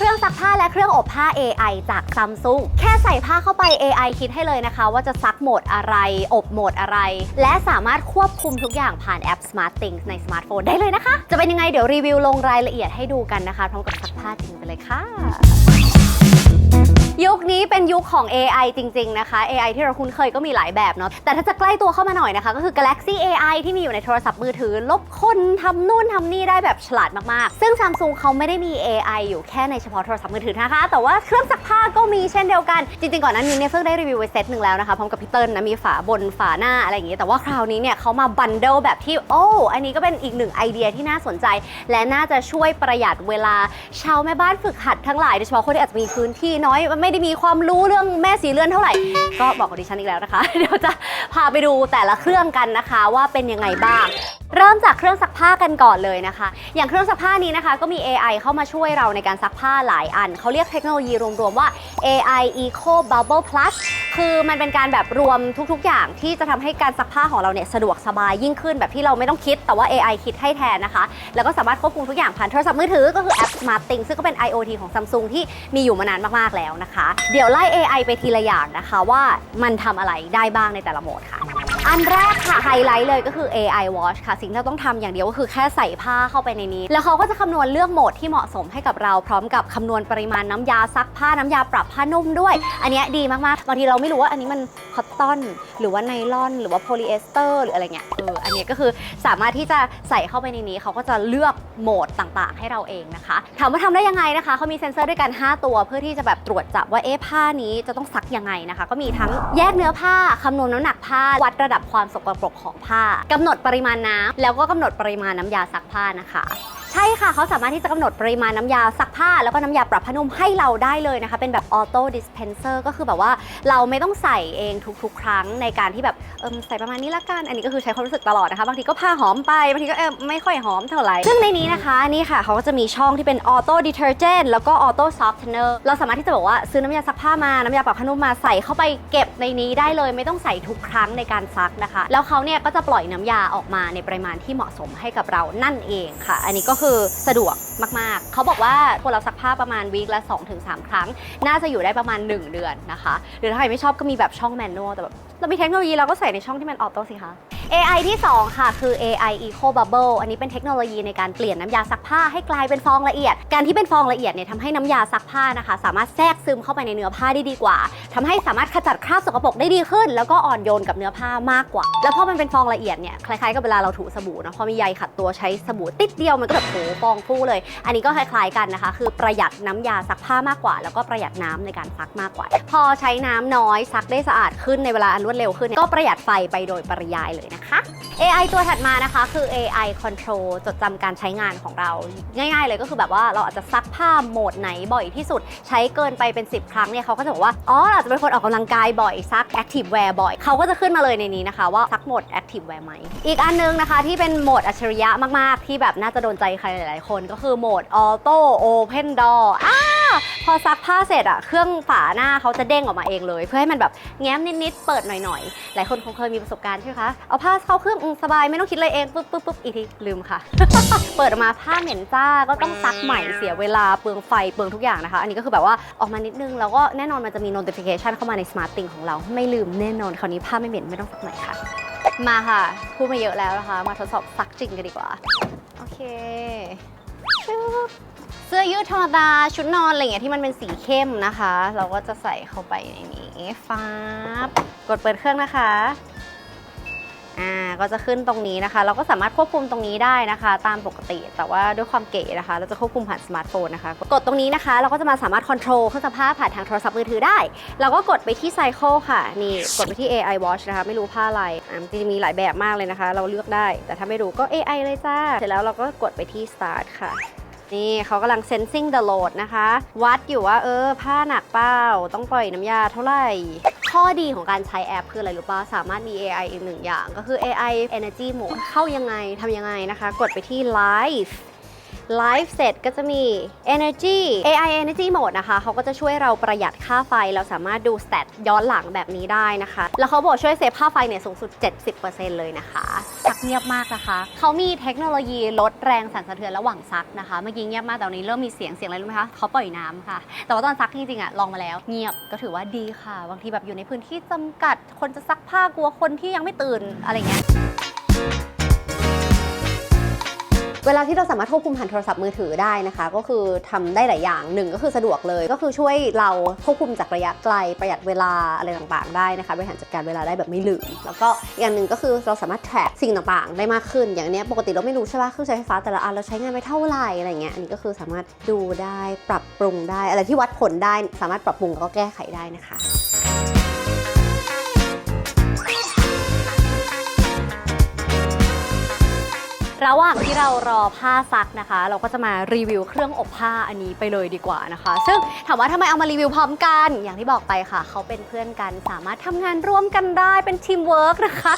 เครื่องซักผ้าและเครื่องอบผ้า AI จากซัมซุงแค่ใส่ผ้าเข้าไป AI คิดให้เลยนะคะ ว่าจะซักโหมดอะไร อบโหมดอะไร และสามารถควบคุมทุกอย่างผ่านแอป Smart Things ในสมาร์ทโฟนได้เลยนะคะ จะเป็นยังไงเดี๋ยวรีวิวลงรายละเอียดให้ดูกันนะคะพร้อมกับซักผ้าจริงไปเลยค่ะ ยุคนี้เป็นยุคของ AI จริง ๆ นะคะ AI ที่เราคุ้นเคยก็มีหลายแบบเนาะ แต่ถ้าจะใกล้ตัวเข้ามาหน่อยนะคะ ก็คือ Galaxy AI ที่มีอยู่ในโทรศัพท์มือถือ ลบคนทำนู่นทำนี่ได้แบบฉลาดมาก ๆ ซึ่ง Samsung เขาไม่ได้มี AI อยู่แค่ในเฉพาะโทรศัพท์มือถือนะคะ แต่ว่าเครื่องซักผ้าก็มีเช่นเดียวกัน จริง ๆ ก่อนหนั้นนี้เนี่ยเพิ่งได้รีวิวไว้เซตหนึ่งแล้วนะคะพร้อมกับพี่เติ้ลนะ มีฝาบนฝาหน้าอะไรอย่างงี้ แต่ว่าคราวนี้เนี่ยเขามาบันเดิลแบบที่ โอ้ อันนี้ก็เป็นอีกหนึ่งไอเดียที่น่าสนใจ และน่าจะช่วยประหยัดเวลาชาวแม่บ้านฝึกหัดทั้งหลายโดยเฉพาะคนที่อาจจะมีพื้นที่น้อยไม่ได้มีความรู้เรื่องแม่สีเลือนเท่าไหร่ ก็บอกกับดิฉันอีกแล้วนะคะ เดี๋ยวจะพาไปดูแต่ละเครื่องกันนะคะว่าเป็นยังไงบ้าง เริ่มจากเครื่องซักผ้ากันก่อนเลยนะคะ อย่างเครื่องซักผ้านี้นะคะ ก็มี AI เข้ามาช่วยเราในการซักผ้าหลายอัน เขาเรียกเทคโนโลยีรวมๆว่า AI Eco Bubble Plus คือมันเป็นการแบบรวมทุกๆ อย่างที่จะทำให้การซักผ้าของเราเนี่ยสะดวกสบายยิ่งขึ้นแบบที่เราไม่ต้องคิดแต่ว่า AI คิดให้แทนนะคะ แล้วก็สามารถควบคุมทุกอย่างผ่านโทรศัพท์มือถือก็คือแอป Smart Things ซึ่งก็เป็น IoT ของ Samsung ที่มีอยู่มานานมากๆแล้วนะคะ เดี๋ยวไล่ AI ไปทีละอย่างนะคะว่ามันทำอะไรได้บ้างในแต่ละโหมดค่ะ อันแรกค่ะไฮไลท์เลยก็คือ AI Wash ค่ะ สิ่งที่เราต้องทำอย่างเดียวก็คือแค่ใส่ผ้าเข้าไปในนี้ แล้วเขาก็จะคำนวณเลือกโหมดที่เหมาะสมให้กับเราพร้อมกับคำนวณปริมาณน้ำยาซักผ้าน้ำยาปรับผ้านุ่มด้วย อันนี้ดีมากๆบางทีเราไม่รู้ว่าอันนี้มันคอตตอน หรือว่าไนลอน หรือว่าโพลีเอสเตอร์หรืออะไรเงี้ยเอออันนี้ก็คือสามารถที่จะใส่เข้าไปในนี้เขาก็จะเลือกโหมดต่างๆ ให้เราเองนะคะถามว่าทำได้ยังไงนะคะเขามีเซ็นเซอร์ด้วยกัน 5 ตัว เพื่อที่จะแบบตรวจจับว่าเอ๊ะผ้านี้จะต้องซักยังไงนะคะ ก็มีทั้งแยกเนื้อผ้าคำนวณน้ำหนักผ้าวัดระดับความสกปรกของผ้ากำหนดปริมาณน้ำแล้วก็กำหนดปริมาณน้ำยาซักผ้านะคะ ใช่ค่ะเขาสามารถที่จะกำหนดปริมาณน้ำยาซักผ้าแล้วก็น้ำยาปรับผ้านุ่มให้เราได้เลยนะคะ เป็นแบบออโต้ดิสเพนเซอร์ก็คือแบบว่าเราไม่ต้องใส่เองทุกๆ ครั้งในการที่แบบเออใส่ประมาณนี้ละกัน อันนี้ก็คือใช้ความรู้สึกตลอดนะคะ บางทีก็ผ้าหอมไป บางทีก็เออไม่ค่อยหอมเท่าไหร่ ซึ่งในนี้นะคะนี่ค่ะเขาก็จะมีช่องที่เป็นออโต้ดิเทอร์เจนแล้วก็ออโต้ซอฟท์เนอร์เราสามารถที่จะบอกว่าซื้อน้ำยาซักผ้ามาน้ำยาปรับผ้านุ่มมาใส่เข้าไปเก็บในนี้ได้เลย ไม่ต้องใส่ทุกครั้งในการซักนะคะ แล้วเขาเนี่ยก็จะปล่อยน้ำยาออกมาในปริมาณที่เหมาะสมให้กับเรานั่นเองค่ะ อันนี้ก็คือสะดวกมากๆ เขาบอกว่าคนเราซักผ้าประมาณวีคละ2-3 ครั้ง น่าจะอยู่ได้ประมาณ 1 เดือนนะคะ หรือถ้าใครไม่ชอบก็มีแบบช่องแมนนวลแต่แบบเรามีเทคโนโลยีเราก็ใส่ในช่องที่มันออโต้สิคะ AI ที่ 2 ค่ะ คือ AI Eco Bubble อันนี้เป็นเทคโนโลยีในการเปลี่ยนน้ำยาซักผ้าให้กลายเป็นฟองละเอียด การที่เป็นฟองละเอียดเนี่ยทำให้น้ำยาซักผ้านะคะ สามารถแทรกซึมเข้าไปในเนื้อผ้าได้ดีกว่าทำให้สามารถขจัดคราบสกปรกได้ดีขึ้น แล้วก็อ่อนโยนกับเนื้อผ้ามากกว่า แล้วพอมันเป็นฟองละเอียดเนี่ยคล้ายๆกับเวลาเราถูสบู่เนาะพอมีใยขัดตัวใช้สบู่ติดเดียวมันก็แบบโหฟองฟูเลย อันนี้ก็คล้ายๆกันนะคะ คือประหยัดน้ำยาซักผ้ามากกว่า แล้วก็ประหยัดน้ำในการซักมากกว่า พอใช้น้ำน้อยซักได้สะอาดขึ้นในเวลาอันรวดเร็วขึ้นก็ประหยัดไฟไปโดยปริยายเลยนะคะ AI ตัวถัดมานะคะคือ AI Control จดจำการใช้งานของเรา ง่าย ๆ เลยก็คือแบบว่าเราอาจจะซักผ้าโหมดไหนบ่อยที่สุด ใช้เกินไปเป็น 10 ครั้งเนี่ยเขาก็จะบอกว่า อ๋อเราอาจจะเป็นคนออกกำลังกายบ่อยซัก Active Wear บ่อย เขาก็จะขึ้นมาเลยในนี้นะคะ ว่าซักโหมด Active Wear ไหม อีกอันนึงนะคะที่เป็นโหมดอัจฉริยะมาก ๆ ที่แบบน่าจะโดนใจใครหลาย ๆ คนก็คือโหมด Auto Open Door อ้า พอซักผ้าเสร็จอะเครื่องฝาหน้าเขาจะเด้งออกมาเองเลย เพื่อให้มันแบบแง้มนิดๆเปิดหน่อยๆ หลายคนคงเคยมีประสบการณ์ใช่ไหมคะ เอาผ้าเข้าเครื่องอืมสบายไม่ต้องคิดอะไรเองปุ๊บปุ๊บปุ๊บอีกทีลืมค่ะ เปิดออกมาผ้าเหม็นจ้าก็ต้องซักใหม่เสียเวลาเปลืองไฟเปลืองทุกอย่างนะคะ อันนี้ก็คือแบบว่าออกมานิดนึงแล้วก็แน่นอนมันจะมี notification เข้ามาใน smart thing ของเราไม่ลืมแน่นอนคราวนี้ผ้าไม่เหม็นไม่ต้องซักใหม่ค่ะ มาค่ะพูดมาเยอะแล้วนะคะ มาทดสอบซักจริงกันดีกว่า โอเค เสื้อยืดธรรมดาชุดนอนอะไรอย่างเงี้ยที่มันเป็นสีเข้มนะคะ เราก็จะใส่เข้าไปในนี้ฟ้าบกดเปิดเครื่องนะคะอ่าก็จะขึ้นตรงนี้นะคะ เราก็สามารถควบคุมตรงนี้ได้นะคะ ตามปกติ แต่ว่าด้วยความเก๋นะคะ เราจะควบคุมผ่านสมาร์ทโฟนนะคะ กดตรงนี้นะคะ เราก็จะมาสามารถควบคุมเครื่องซักผ้าผ่านทางโทรศัพท์มือถือได้ เราก็กดไปที่ Cycle ค่ะ นี่กดไปที่ AI Watch นะคะ ไม่รู้ผ้าอะไรอ่าจริงๆมีหลายแบบมากเลยนะคะ เราเลือกได้ แต่ถ้าไม่รู้ก็ AI เลยจ้า เสร็จแล้วเราก็กดไปที่ Start ค่ะ นี่เขากำลัง sensing the load นะคะ วัดอยู่ว่าเออ ผ้าหนักเปล่า ต้องปล่อยน้ำยาเท่าไหร่ ข้อดีของการใช้แอปคืออะไรรู้ป่ะสามารถมี AI อีกหนึ่งอย่าง ก็คือ AI Energy Mode เข้ายังไงทำยังไงนะคะ กดไปที่ Live Live เสร็จก็จะมี Energy AI Energy Mode นะคะเขาก็จะช่วยเราประหยัดค่าไฟ เราสามารถดู stat ย้อนหลังแบบนี้ได้นะคะ แล้วเขาบอกช่วยเซฟค่าไฟเนี่ยสูงสุด 70%เลยนะคะซักเงียบมากนะคะเขามีเทคโนโลยีลดแรงสั่นสะเทือนระหว่างซักนะคะเมื่อกี้เงียบมากแต่วันนี้เริ่มมีเสียงเสียงอะไรรู้ไหมคะเขาปล่อยน้ำค่ะ แต่ว่าตอนซักจริงๆอะลองมาแล้ว เงียบก็ถือว่าดีค่ะ บางทีแบบอยู่ในพื้นที่จำกัด คนจะซักผ้ากลัวคนที่ยังไม่ตื่นอะไรเงี้ย เวลาที่เราสามารถควบคุมผ่านโทรศัพท์มือถือได้นะคะ ก็คือทำได้หลายอย่างหนึ่งก็คือสะดวกเลย ก็คือช่วยเราควบคุมจากระยะไกลประหยัดเวลาอะไรต่างๆได้นะคะบริหารจัดการเวลาได้แบบไม่ลืม แล้วก็อย่างหนึ่งก็คือเราสามารถ track สิ่งต่างๆ ได้มากขึ้น อย่างเนี้ยปกติเราไม่รู้ใช่ป่ะเครื่องใช้ไฟฟ้าแต่ละอันเราใช้งานไปเท่าไหร่อะไรเงี้ยอันนี้ก็คือสามารถดูได้ปรับปรุงได้ อะไรที่วัดผลได้สามารถปรับปรุงแล้วก็แก้ไขได้นะคะ ระหว่างที่เรารอผ้าซักนะคะ เราก็จะมารีวิวเครื่องอบผ้าอันนี้ไปเลยดีกว่านะคะ ซึ่งถามว่าทำไมเอามารีวิวพร้อมกัน อย่างที่บอกไปค่ะ เขาเป็นเพื่อนกันสามารถทำงานร่วมกันได้เป็นทีมเวิร์กนะคะ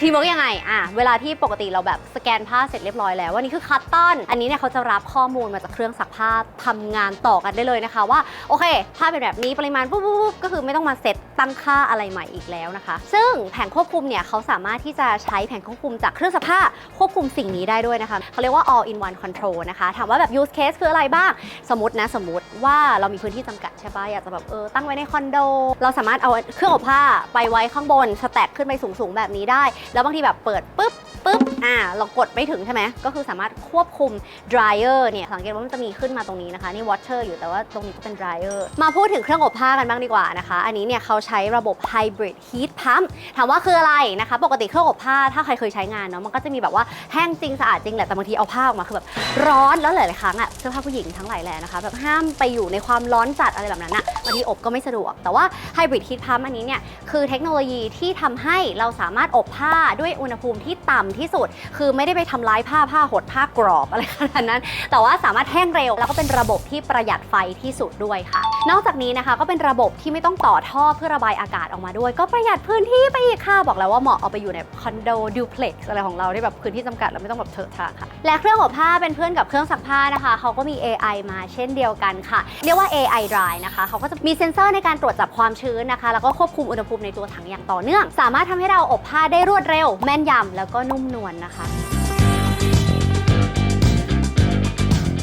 ทีมเวิร์กยังไงอะเวลาที่ปกติเราแบบสแกนผ้าเสร็จเรียบร้อยแล้ววันนี้คือคัตตอนอันนี้เนี่ยเขาจะรับข้อมูลมาจากเครื่องซักผ้าทำงานต่อกันได้เลยนะคะ ว่าโอเคผ้าเป็นแบบนี้ปริมาณปุ๊บปุ๊บปุ๊บก็คือไม่ต้องมาเซต ตั้งค่าอะไรใหม่อีกแล้วนะคะ ซึ่งแผงควบคุมเนี่ยเขาสามารถที่จะใช้แผงควบคุมจากเครื่องซักผ้าควบคุมสิ่งนี้ได้ด้วยนะคะเขาเรียกว่า all in one control นะคะถามว่าแบบ use case คืออะไรบ้าง สมมตินะ สมมติว่าเรามีพื้นที่จำกัดใช่ปะอยากจะแบบเออตั้งไว้ในคอนโด เราสามารถเอาเครื่องอบผ้าไปไว้ข้างบนสแต็กขึ้นไปสูงๆแบบนี้ได้ แล้วบางทีแบบเปิดปุ๊บปุ๊บ อ่าเรากดไม่ถึงใช่ไหมก็คือสามารถควบคุม dryer เนี่ยสังเกตว่ามันจะมีขึ้นมาตรงนี้นะคะนี่ water อยู่แต่ว่าตรงนี้ก็เป็น dryer มาพูดถึงเครื่องอบผ้ากันบ้างดีกว่านะคะ อันนี้เนี่ยเขาใช้ระบบ hybrid heat pump ถามว่าคืออะไรนะคะ ปกติเครื่องอบผ้าถ้าใครเคยใช้งานเนาะมันก็จะมีแบบว่าแห้งจริงสะอาดจริงแหละแต่บางทีเอาผ้าออกมาคือแบบร้อนแล้วหลายๆครั้งอะเสื้อผ้าผู้หญิงทั้งหลายแหล่นะคะแบบห้ามไปอยู่ในความร้อนจัดอะไรแบบนั้นอะ บางทีอบก็ไม่สะดวก แต่ว่า hybrid heat pump อันนี้เนี่ยคือเทคโนโลยีที่ทำให้เราสามารถอบผ้าด้วยอุณหภูมิที่ต่ำที่สุด คือไม่ได้ไปทำร้ายผ้าผ้าหดผ้ากรอบอะไรขนาดนั้น แต่ว่าสามารถแห้งเร็ว แล้วก็เป็นระบบที่ประหยัดไฟที่สุดด้วยค่ะ นอกจากนี้นะคะก็เป็นระบบที่ไม่ต้องต่อท่อเพื่อระบายอากาศออกมาด้วย ก็ประหยัดพื้นที่ไปอีกค่ะบอกแล้วว่าเหมาะเอาไปอยู่ในคอนโดดูเพล็กซ์อะไรของเราที่แบบพื้นที่จำกัดแล้วไม่ต้องแบบเถอะทะค่ะ และเครื่องอบผ้าเป็นเพื่อนกับเครื่องซักผ้านะคะเขาก็มี AI มาเช่นเดียวกันค่ะ เรียกว่า AI Dry นะคะเขาก็จะมีเซ็นเซอร์ในการตรวจจับความชื้นนะคะ แล้วก็ควบคุมอุณหภูมิในตัวถังอย่างต่อเนื่อง สามารถทำให้เราอบผ้าได้รวดเร็ว แม่นยำแล้วก็นุ่มนวลนะคะ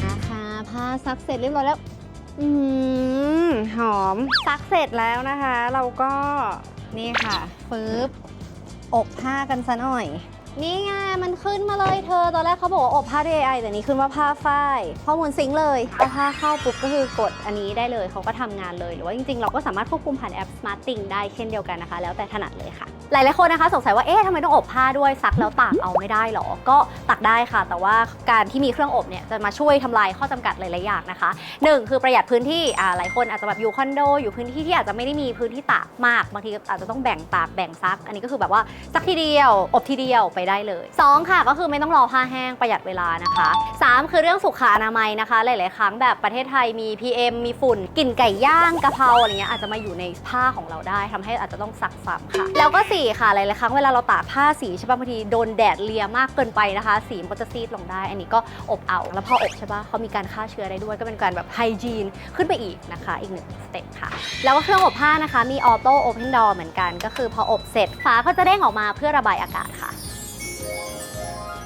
นะคะผ้าซักเสร็จเรียบร้อยแล้วอืมหอมซักเสร็จแล้วนะคะ เราก็นี่ค่ะปึ๊บอบผ้ากันซะหน่อย นี่ไงมันขึ้นมาเลยเธอ ตอนแรกเขาบอกว่าอบผ้าด้วย AI แต่นี้ขึ้นว่าผ้าฝ้ายข้อมูลซิงค์เลยเอาผ้าเข้าปุ๊บก็คือกดอันนี้ได้เลยเขาก็ทำงานเลย หรือว่าจริงๆ เราก็สามารถควบคุมผ่านแอป Smart Thing ได้เช่นเดียวกันนะคะ แล้วแต่ถนัดเลยค่ะ หลายๆคนนะคะสงสัยว่าเอ๊ะทำไมต้องอบผ้าด้วยซักแล้วตากเอาไม่ได้หรอ ก็ตากได้ค่ะ แต่ว่าการที่มีเครื่องอบเนี่ยจะมาช่วยทำลายข้อจำกัดหลายๆอย่างนะคะหนึ่งคือประหยัดพื้นที่อ่าหลายคนอาจจะแบบอยู่คอนโดอยู่พื้นที่ที่อาจจะไม่ได้มีพื้นที่ตากมาก บางทีอาจจะต้องแบ่งตากแบ่งซัก อันนี้ก็คือแบบว่าซักทีเดียวอบทีเดียวไปได้เลยสองค่ะก็คือไม่ต้องรอผ้าแห้งประหยัดเวลานะคะสามคือเรื่องสุขอนามัยนะคะ หลาย ๆ ครั้งแบบประเทศไทยมี PM มีฝุ่นกลิ่นไก่ย่างกะเพราอะไรเงี้ยอาจจะมาอยู่ในผ้าของเราได้ทำให้อาจจะต้องซักซ้ำค่ะ แล้วก็สค่ะหลายๆครั้งเวลาเราตากผ้าสีใช่ป่ะบางทีโดนแดดเลียมากเกินไปนะคะ สีมันก็จะซีดลงได้ อันนี้ก็อบเอา แล้วพออบใช่ป่ะเขามีการฆ่าเชื้อได้ด้วยก็เป็นการแบบไฮจีนขึ้นไปอีกนะคะ อีกหนึ่งสเต็ปค่ะ แล้วก็เครื่องอบผ้านะคะมีออโต้โอเพนดอร์เหมือนกัน ก็คือพออบเสร็จฝาก็จะเด้งออกมาเพื่อระบายอากาศค่ะ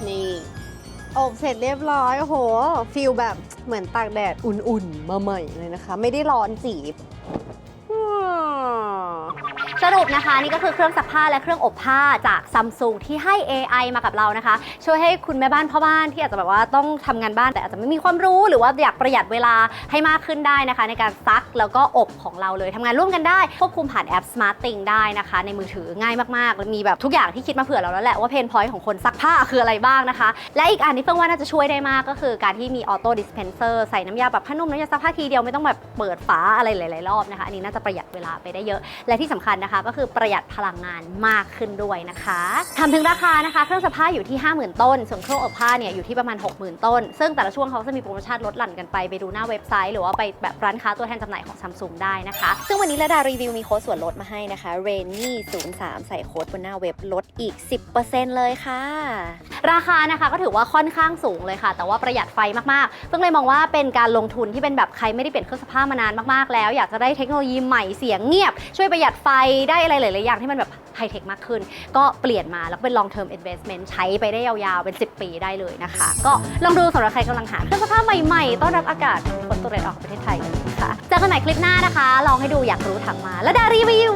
นี่ อบเสร็จเรียบร้อยโอ้โหฟิลแบบเหมือนตากแดดอุ่นๆมาใหม่เลยนะคะ ไม่ได้ร้อนจีบ สรุปนะคะนี่ก็คือเครื่องซักผ้าและเครื่องอบผ้าจากซัมซุงที่ให้ AI มากับเรานะคะ ช่วยให้คุณแม่บ้านพ่อบ้านที่อาจจะแบบว่าต้องทำงานบ้านแต่อาจจะไม่มีความรู้หรือว่าอยากประหยัดเวลาให้มากขึ้นได้นะคะ ในการซักแล้วก็อบของเราเลยทำงานร่วมกันได้ควบคุมผ่านแอป Smart Thing ได้นะคะ ในมือถือง่ายมากๆมีแบบทุกอย่างที่คิดมาเผื่อเราแล้วแหละว่าเพนพอยต์ของคนซักผ้าคืออะไรบ้างนะคะ และอีกอันที่เพิ่งว่าน่าจะช่วยได้มากก็คือการที่มีออโต้ดิสเพนเซอร์ใส่น้ำยาแบบผ้านุ่มน้ำยาซักผ้าทีเดียวไม่ต้องแบบเปิดฝาอะไรหลายๆรอบนะคะอันนี้น่าจะประหยัดเวลาไปได้เยอะและที่สำคัญนะคะนะคะ ก็คือประหยัดพลังงานมากขึ้นด้วยนะคะทำถึงราคานะคะ เครื่องซักผ้าอยู่ที่ 50,000 ต้น ส่วนเครื่องอบผ้าเนี่ยอยู่ที่ประมาณ 60,000 ต้น ซึ่งแต่ละช่วงเขาจะมีโปรโมชั่นลดหลั่นกันไปไปดูหน้าเว็บไซต์หรือว่าไปแบบร้านค้าตัวแทนจำหน่ายของซัมซุงได้นะคะ ซึ่งวันนี้ระดารีวิวมีโค้ดส่วนลดมาให้นะคะ r a i n y 0 3ใส่โค้ดบนหน้าเว็บลดอีก 10%เลยค่ะ ราคานะคะก็ถือว่าค่อนข้างสูงเลยค่ะ แต่ว่าประหยัดไฟมากๆเพิ่งเลยมองว่าเป็นการลงทุนที่เป็นแบบใครไม่ได้เปลี่ยนเครื่องซักผ้ามานานมากๆแล้ว อยากจะได้เทคโนโลยีใหม่เสียงเงียบ ช่วยประหยัดไฟได้อะไรหลายๆอย่างที่มันแบบไฮเทคมากขึ้น ก็เปลี่ยนมาแล้วเป็น long term investment ใช้ไปได้ยาวๆ เป็น 10 ปีได้เลยนะคะ ก็ลองดูสำหรับใครกำลังหาเครื่องซักผ้าใหม่ๆ ต้อนรับอากาศฝนตกเรดออกประเทศไทยกันค่ะเจอกันใหม่คลิปหน้านะคะ ลองให้ดูอยากรู้ถังมา แล้วดารีวิว